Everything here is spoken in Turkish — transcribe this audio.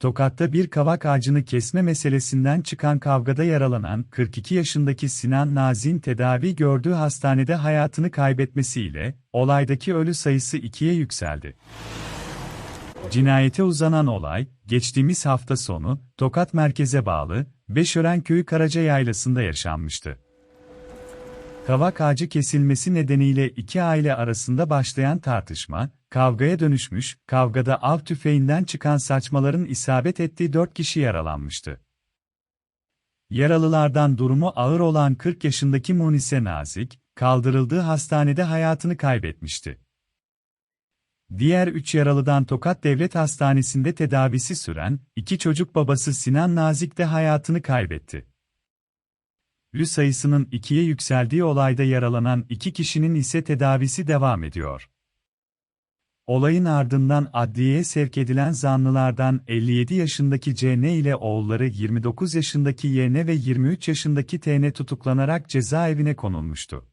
Tokat'ta bir kavak ağacını kesme meselesinden çıkan kavgada yaralanan 42 yaşındaki Sinan Nazik'in tedavi gördüğü hastanede hayatını kaybetmesiyle olaydaki ölü sayısı ikiye yükseldi. Cinayete uzanan olay, geçtiğimiz hafta sonu, Tokat merkeze bağlı, Beşören Köyü Karaca Yaylası'nda yaşanmıştı. Kavak ağacı kesilmesi nedeniyle iki aile arasında başlayan tartışma, kavgaya dönüşmüş, kavgada av tüfeğinden çıkan saçmaların isabet ettiği dört kişi yaralanmıştı. Yaralılardan durumu ağır olan 40 yaşındaki Munise Nazik, kaldırıldığı hastanede hayatını kaybetmişti. Diğer üç yaralıdan Tokat Devlet Hastanesi'nde tedavisi süren, iki çocuk babası Sinan Nazik de hayatını kaybetti. Ölü sayısının ikiye yükseldiği olayda yaralanan iki kişinin ise tedavisi devam ediyor. Olayın ardından adliyeye sevk edilen zanlılardan 57 yaşındaki CN ile oğulları 29 yaşındaki YN ve 23 yaşındaki TN tutuklanarak cezaevine konulmuştu.